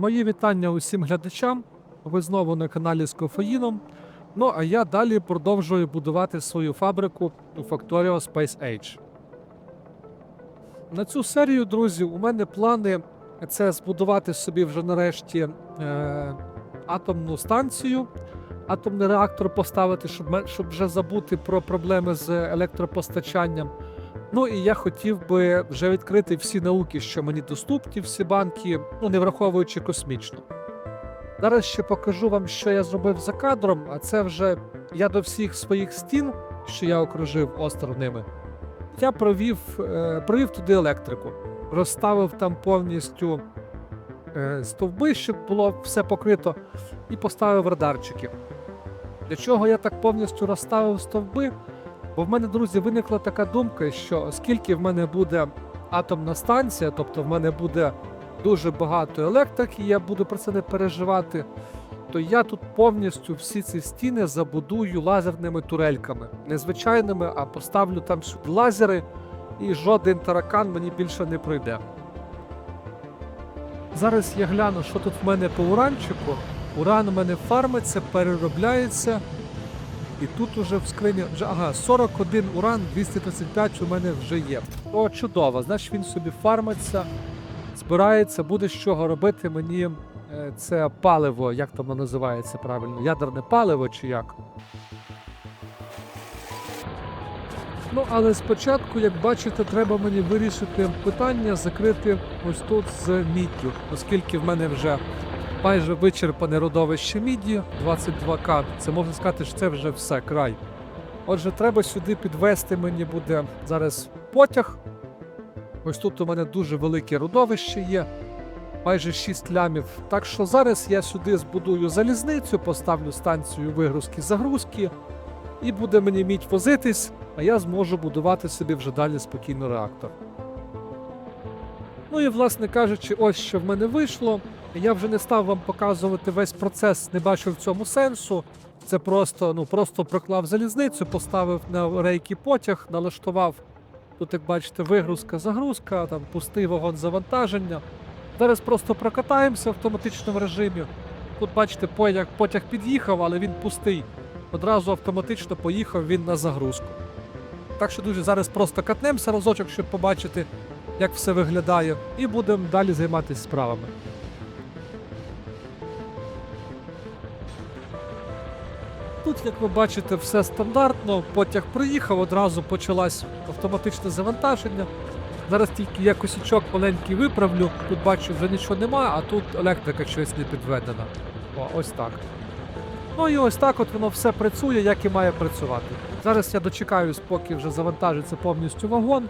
Мої вітання усім глядачам. Ви знову на каналі з кофеїном. Ну а я далі продовжую будувати свою фабрику у Factorio Space Age. На цю серію, друзі, у мене плани це збудувати собі вже нарешті е, атомну станцію, атомний реактор поставити, щоб, щоб вже забути про проблеми з електропостачанням. Ну і я хотів би вже відкрити всі науки, що мені доступні, всі банки, ну не враховуючи космічну. Зараз ще покажу вам, що я зробив за кадром, а це вже я до всіх своїх стін, що я окружив остров ними, я провів, е, провів туди електрику, розставив там повністю е, стовби, щоб було все покрито, і поставив радарчики. Для чого я так повністю розставив стовби? Бо в мене, друзі, виникла така думка, що оскільки в мене буде атомна станція, тобто в мене буде дуже багато електрики, і я буду про це не переживати, то я тут повністю всі ці стіни забудую лазерними турельками. Не звичайними, а поставлю там лазери, і жоден таракан мені більше не пройде. Зараз я гляну, що тут в мене по уранчику. Уран у мене фармиться, переробляється. І тут уже в скрині вже ага, 41 уран, 235 у мене вже є. О, чудово, значить він собі фармиться, збирається, буде з чого робити мені е, це паливо, як там воно називається правильно, ядерне паливо чи як. Ну, але спочатку, як бачите, треба мені вирішити питання закрити ось тут з міддю, оскільки в мене вже майже вичерпане родовище міді 22к. Це можна сказати, що це вже все край. Отже, треба сюди підвести мені буде зараз потяг. Ось тут у мене дуже велике родовище є, майже 6 лямів. Так що зараз я сюди збудую залізницю, поставлю станцію вигрузки-загрузки, і буде мені мідь возитись, а я зможу будувати собі вже далі спокійно реактор. Ну і, власне кажучи, ось що в мене вийшло. Я вже не став вам показувати весь процес, не бачив в цьому сенсу. Це просто, ну, просто проклав залізницю, поставив на рейки потяг, налаштував. Тут, як бачите, вигрузка, загрузка, там пустий вагон завантаження. Зараз просто прокатаємося в автоматичному режимі. Тут, бачите, потяг, потяг під'їхав, але він пустий. Одразу автоматично поїхав він на загрузку. Так що, друзі, зараз просто катнемося разочок, щоб побачити, як все виглядає, і будемо далі займатися справами. Тут, як ви бачите, все стандартно. Потяг приїхав, одразу почалось автоматичне завантаження. Зараз тільки я косячок маленький виправлю. Тут бачу, вже нічого немає, а тут електрика щось не підведена. О, ось так. Ну і ось так от воно все працює, як і має працювати. Зараз я дочекаюсь, поки вже завантажиться повністю вагон,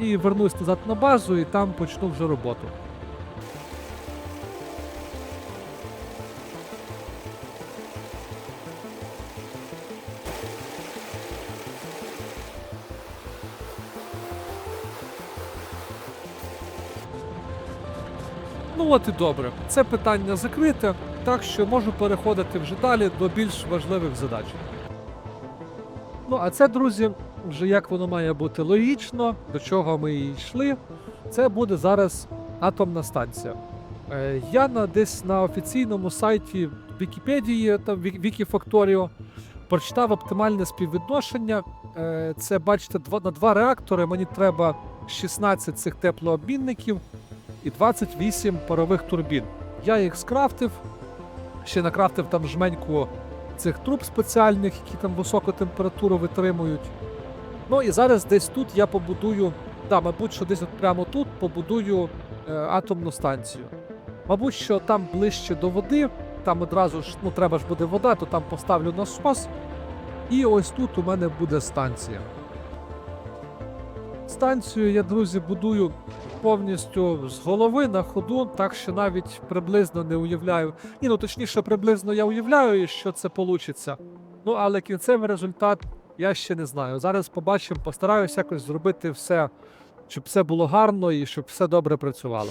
і вернусь назад на базу, і там почну вже роботу. Ну от і добре. Це питання закрите, так що можу переходити вже далі до більш важливих задач. Ну, а це, друзі, вже як воно має бути логічно, до чого ми і йшли. Це буде зараз атомна станція. Е, я на, десь на офіційному сайті Вікіпедії, там Ві- Вікіфакторіо, прочитав оптимальне співвідношення. Е, Це, бачите, два, на два реактори мені треба 16 цих теплообмінників і 28 парових турбін. Я їх скрафтив, ще накрафтив там жменьку цих труб спеціальних, які там високу температуру витримують. Ну і зараз десь тут я побудую, да, мабуть, що десь от прямо тут побудую е, атомну станцію. Мабуть, що там ближче до води, там одразу ж ну, треба ж буде вода, то там поставлю насос. І ось тут у мене буде станція. Станцію я, друзі, будую повністю з голови на ходу, так що навіть приблизно не уявляю. Ні, ну точніше, приблизно я уявляю, що це вийде. Ну, але кінцевий результат я ще не знаю. Зараз побачимо, постараюся якось зробити все, щоб все було гарно і щоб все добре працювало.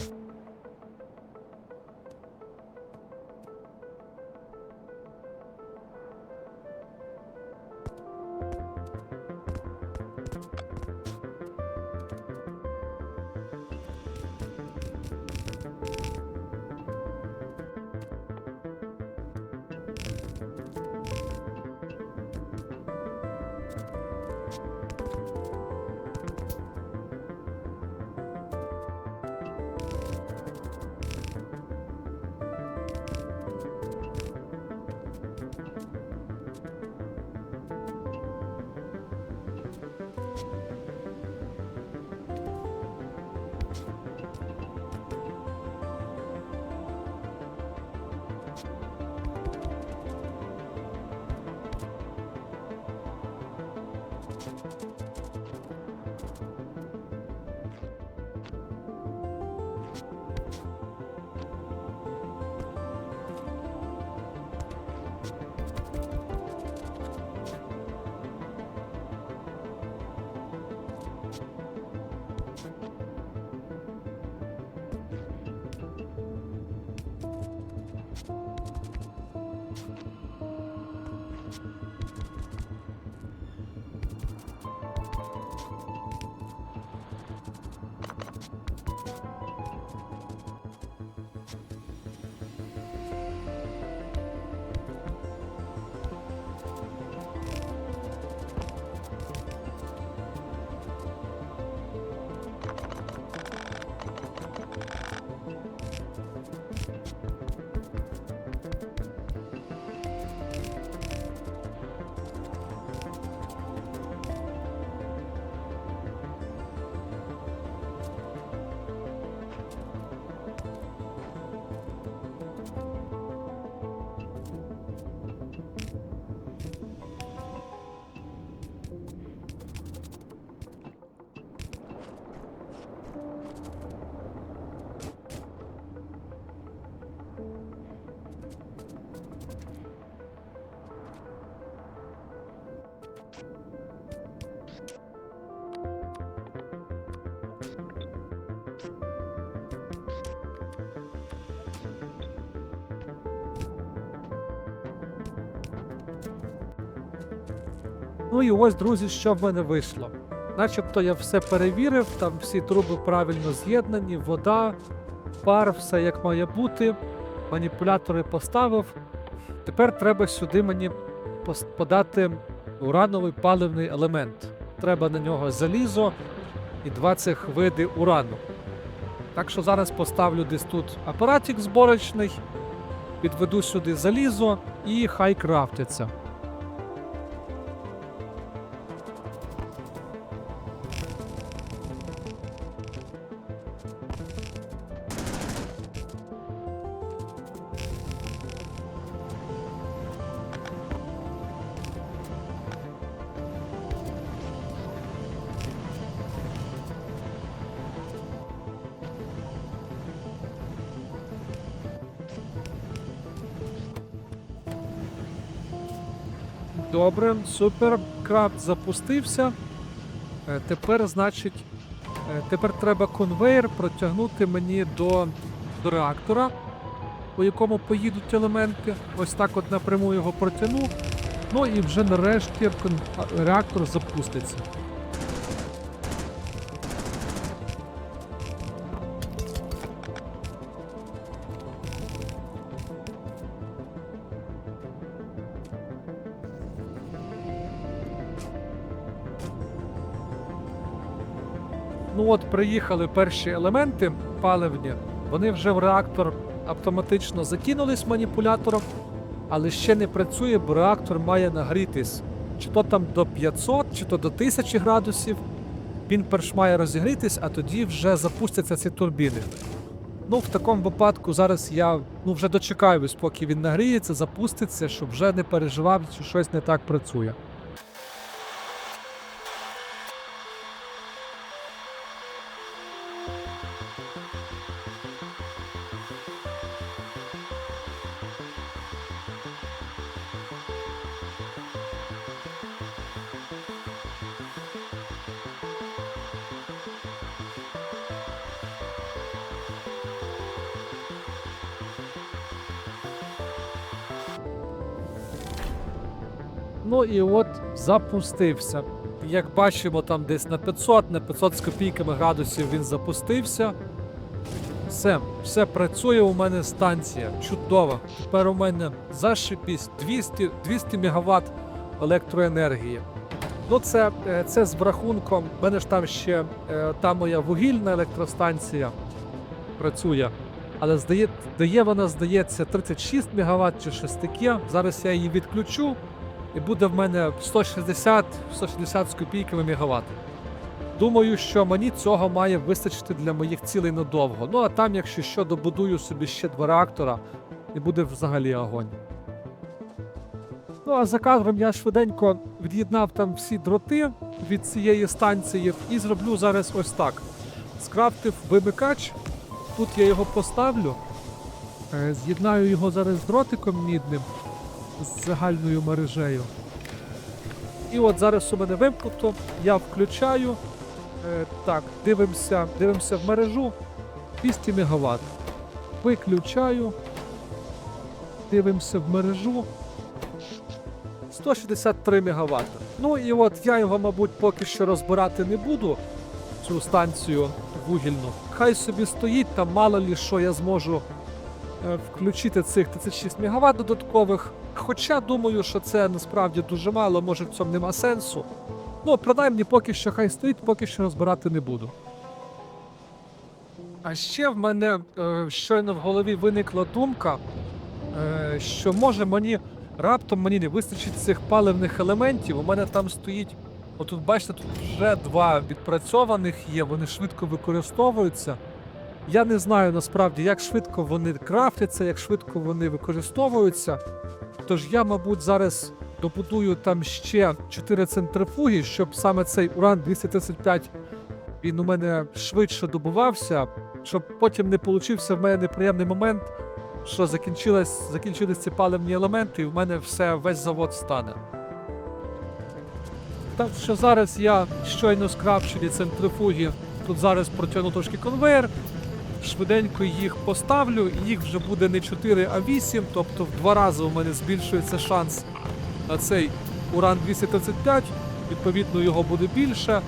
Ну і ось, друзі, що в мене вийшло. Начебто я все перевірив, там всі труби правильно з'єднані, вода, пар, все як має бути. Маніпулятори поставив. Тепер треба сюди мені подати урановий паливний елемент. Треба на нього залізо і два цих види урану. Так що зараз поставлю десь тут апаратик зборочний, підведу сюди залізо і хай крафтяться. Добре, супер. Крафт запустився. Е, Тепер, значить, е, тепер треба конвейер протягнути мені до, до реактора, по якому поїдуть елементи. Ось так от напряму його протягну. Ну і вже нарешті реактор запуститься. Ну от приїхали перші елементи паливні. Вони вже в реактор автоматично закинулись маніпулятором, але ще не працює, бо реактор має нагрітись. Чи то там до 500, чи то до 1000 градусів. Він перш має розігрітись, а тоді вже запустяться ці турбіни. Ну, в такому випадку зараз я ну, вже дочекаюсь, поки він нагріється, запуститься, щоб вже не переживав, що щось не так працює. Ну і от запустився. Як бачимо, там десь на 500, на 500 з копійками градусів він запустився. Все, все працює у мене станція. Чудово. Тепер у мене зашипість 200, 200 МВт електроенергії. Ну, це, е, це з врахунком. У мене ж там ще е, та моя вугільна електростанція працює. Але здає, дає вона, здається, 36 МВт чи щось таке. Зараз я її відключу, і буде в мене 160 160 з копійками мегаватт. Думаю, що мені цього має вистачити для моїх цілей надовго. Ну а там, якщо що, добудую собі ще два реактора, і буде взагалі огонь. Ну а за кадром я швиденько від'єднав там всі дроти від цієї станції і зроблю зараз ось так. Скрафтив вимикач, тут я його поставлю, е, з'єднаю його зараз з дротиком мідним з загальною мережею. І от зараз у мене вимкнуто, я включаю. Е, так, дивимося, дивимося в мережу 200 МВт. Виключаю. Дивимося в мережу. 163 МВт. Ну і от я його, мабуть, поки що розбирати не буду, цю станцію вугільну. Хай собі стоїть, там мало лі що я зможу включити цих 36 МВт додаткових. Хоча думаю, що це насправді дуже мало, може в цьому нема сенсу. Ну, принаймні, поки що хай стоїть, поки що розбирати не буду. А ще в мене е, щойно в голові виникла думка, е, що може мені раптом мені не вистачить цих паливних елементів. У мене там стоїть. Отут, бачите, тут вже два відпрацьованих є, вони швидко використовуються. Я не знаю насправді, як швидко вони крафтяться, як швидко вони використовуються. Тож я, мабуть, зараз добудую там ще 4 центрифуги, щоб саме цей уран 235 він у мене швидше добувався, щоб потім не получився в мене неприємний момент, що закінчились, ці паливні елементи, і в мене все, весь завод стане. Так що зараз я щойно скрафчені центрифуги, тут зараз протягну трошки конвейер, швиденько їх поставлю, і їх вже буде не 4, а 8, тобто в два рази у мене збільшується шанс на цей уран 235, відповідно його буде більше.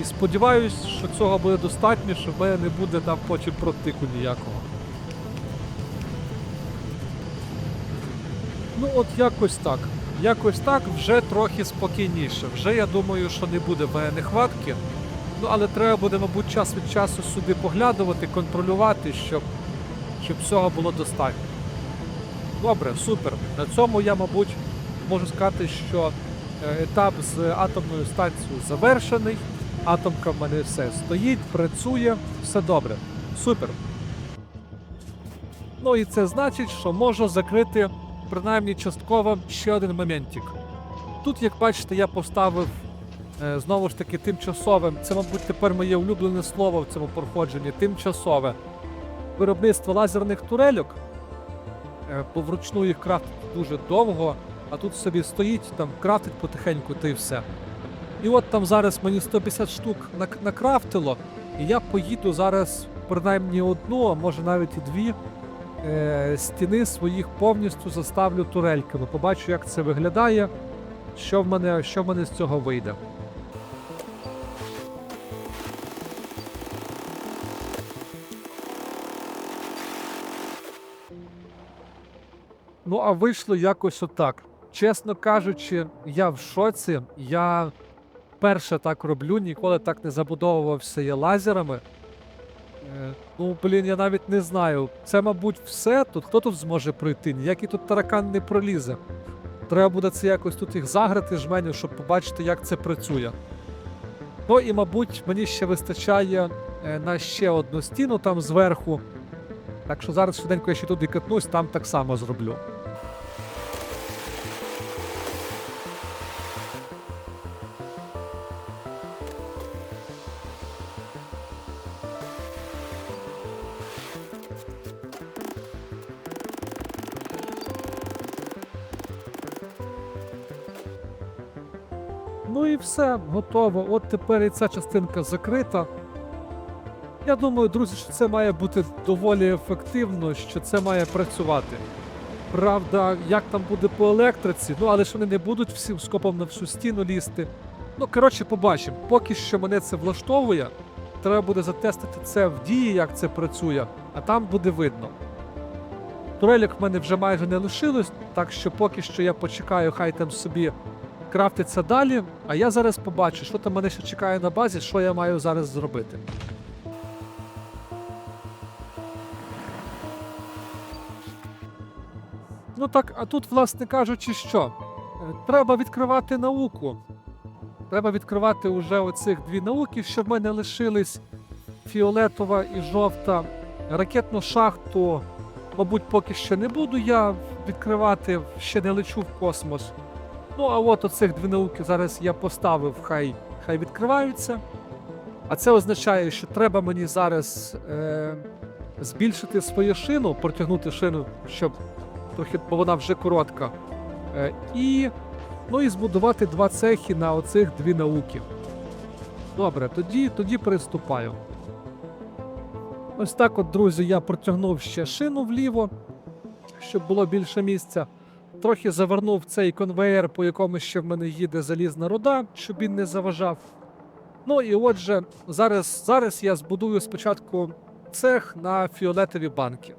І сподіваюсь, що цього буде достатньо, щоб в мене не буде там потім протику ніякого. Ну, от якось так. Якось так вже трохи спокійніше. Вже я думаю, що не буде в мене нехватки. Ну, але треба буде, мабуть, час від часу сюди поглядувати, контролювати, щоб, щоб всього було достатньо. Добре, супер. На цьому я, мабуть, можу сказати, що е, етап з атомною станцією завершений. Атомка в мене все стоїть, працює, все добре. Супер. Ну і це значить, що можу закрити принаймні частково ще один моментик. Тут, як бачите, я поставив знову ж таки тимчасовим. Це, мабуть, тепер моє улюблене слово в цьому проходженні. Тимчасове виробництво лазерних турельок. Е, бо вручну їх крафтити дуже довго, а тут собі стоїть, там крафтить потихеньку, та й все. І от там зараз мені 150 штук накрафтило, і я поїду зараз принаймні одну, а може навіть і дві е, стіни своїх повністю заставлю турельками. Побачу, як це виглядає, що в мене, що в мене з цього вийде. Ну, а вийшло якось отак. Чесно кажучи, я в шоці. Я перше так роблю, ніколи так не забудовувався я лазерами. Е, ну, блін, я навіть не знаю. Це, мабуть, все. Тут хто тут зможе пройти? Ніякий тут таракан не пролізе. Треба буде це якось тут їх заграти жменю, щоб побачити, як це працює. Ну і, мабуть, мені ще вистачає е, на ще одну стіну там зверху. Так що зараз швиденько я ще туди катнусь, там так само зроблю. Готово. От тепер і ця частинка закрита. Я думаю, друзі, що це має бути доволі ефективно, що це має працювати. Правда, як там буде по електриці, ну але ж вони не будуть всім скопом на всю стіну лізти. Ну, коротше, побачимо. Поки що мене це влаштовує. Треба буде затестити це в дії, як це працює, а там буде видно. Турелік в мене вже майже не лишилось, так що поки що я почекаю, хай там собі крафтиться далі, а я зараз побачу, що там мене ще чекає на базі, що я маю зараз зробити. Ну так, а тут, власне кажучи, що? Е, Треба відкривати науку. Треба відкривати уже оцих дві науки, що в мене лишились: фіолетова і жовта. Ракетну шахту, мабуть, поки що не буду я відкривати, ще не лечу в космос. Ну, а от оцих дві науки зараз я поставив, хай, хай відкриваються. А це означає, що треба мені зараз е, збільшити свою шину, протягнути шину, щоб трохи, бо вона вже коротка. Е, і, ну, і збудувати два цехи на оцих дві науки. Добре, тоді, тоді приступаю. Ось так, от, друзі, я протягнув ще шину вліво, щоб було більше місця. Трохи завернув цей конвеєр, по якому ще в мене їде залізна руда, щоб він не заважав. Ну і отже, зараз, зараз я збудую спочатку цех на фіолетові банки.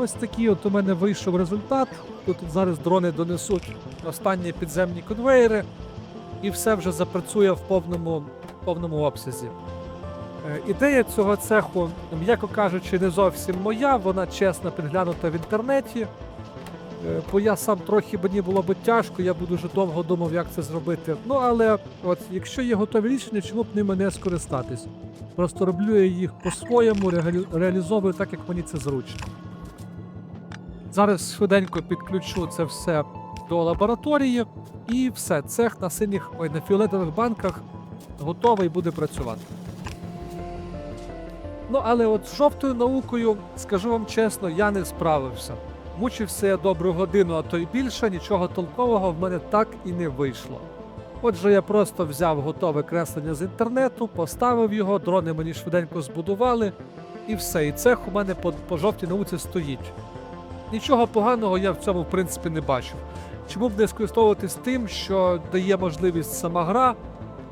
Ось такий от у мене вийшов результат. Тут зараз дрони донесуть останні підземні конвейери, і все вже запрацює в повному, повному обсязі. Е, Ідея цього цеху, м'яко кажучи, не зовсім моя, вона чесно підглянута в інтернеті. Е, Бо я сам трохи мені було би тяжко, я б дуже довго думав, як це зробити. Ну але от якщо є готові рішення, чому б ними не скористатись? Просто роблю я їх по-своєму, реалізовую так, як мені це зручно. Зараз швиденько підключу це все до лабораторії, і все, цех на синіх, ой, на фіолетових банках готовий буде працювати. Ну, але от з жовтою наукою, скажу вам чесно, я не справився. Мучився я добру годину, а то й більше, нічого толкового в мене так і не вийшло. Отже, я просто взяв готове креслення з інтернету, поставив його, дрони мені швиденько збудували, і все. І цех у мене по, по жовтій науці стоїть. Нічого поганого я в цьому, в принципі, не бачу. Чому б не скористовуватись тим, що дає можливість сама гра,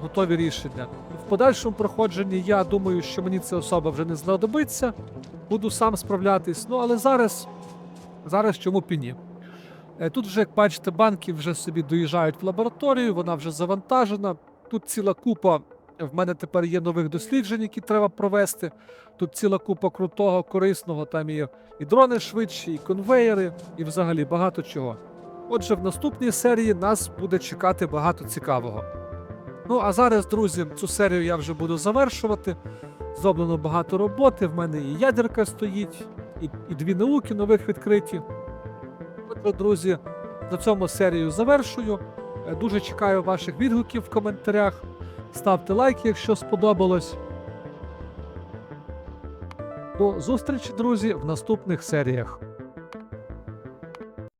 готові рішення. В подальшому проходженні я думаю, що мені це особа вже не знадобиться. Буду сам справлятись. Ну але зараз, зараз чому б і ні. Е, Тут вже, як бачите, банки вже собі доїжджають в лабораторію, вона вже завантажена. Тут ціла купа. В мене тепер є нових досліджень, які треба провести. Тут ціла купа крутого, корисного, там і, і дрони швидші, і конвеєри, і взагалі багато чого. Отже, в наступній серії нас буде чекати багато цікавого. Ну а зараз, друзі, цю серію я вже буду завершувати. Зроблено багато роботи. В мене і ядерка стоїть, і, і дві науки нових відкриті. Отже, друзі, на цьому серію завершую. Е, Дуже чекаю ваших відгуків в коментарях. Ставте лайк, якщо сподобалось. До зустрічі, друзі, в наступних серіях.